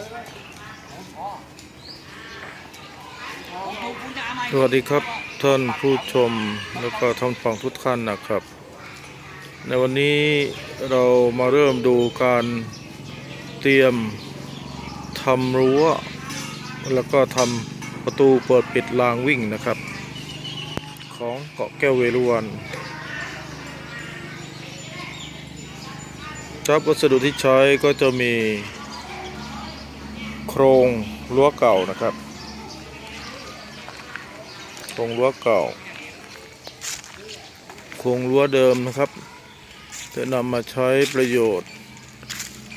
สวัสดีครับท่านผู้ชมแล้วก็ท่านฟังทุกท่านนะครับ ในวันนี้เรามาเริ่มดูการเตรียมทำรั้ว แล้วก็ทำประตูเปิดปิดรางวิ่งนะครับ ของเกาะแก้วเวรุวันครับวัสดุที่ใช้ก็จะมี โครงรั้วเก่านะครับ โครงรั้วเก่า โครงรั้วเดิมนะครับ จะนำมาใช้ประโยชน์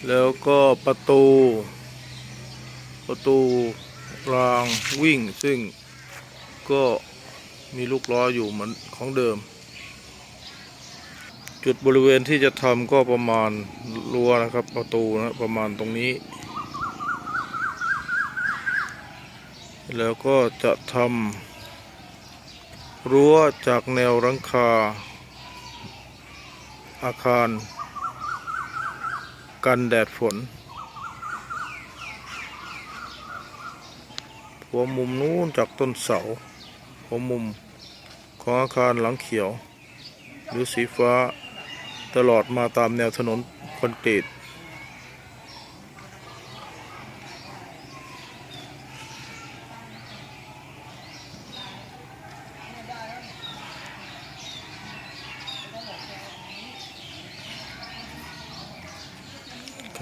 แล้วก็ประตู ประตูรางวิ่งซึ่งก็มีลูกล้ออยู่เหมือนของเดิม จุดบริเวณที่จะทำก็ประมาณรั้วนะครับ ประตูนะประมาณตรงนี้ แล้วก็จะทำรั้วจากแนวหลังคา อาคาร กันแดดฝน หัวมุมนู้นจากต้นเสา หัวมุมของอาคารหลังเขียว หรือสีฟ้าตลอดมาตามแนวถนนคอนกรีต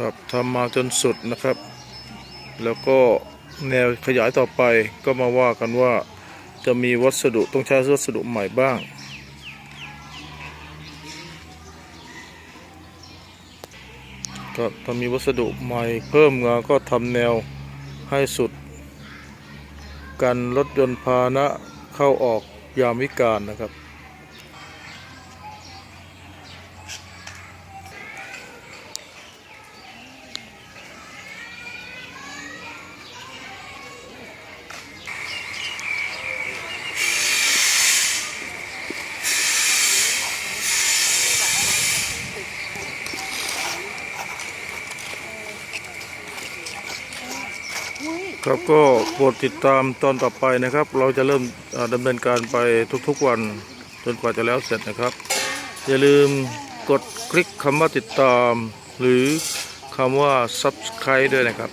ครับทำมาจนสุดนะครับ แล้วก็แนวขยายต่อไปก็มาว่ากันว่าจะมีวัสดุต้องใช้วัสดุใหม่บ้าง ครับถ้ามีวัสดุใหม่เพิ่มมาก็ทำแนวให้สุด กันรถยนต์พาหนะเข้าออกยามวิกาลนะครับ ครับก็โปรดติดตามตอนต่อไปนะครับ เราจะเริ่มเอ่อดำเนินการไปทุกๆวันจนกว่าจะแล้วเสร็จนะครับ อย่าลืมกดคลิกคำว่าติดตาม หรือคำว่า subscribe ด้วยนะครับ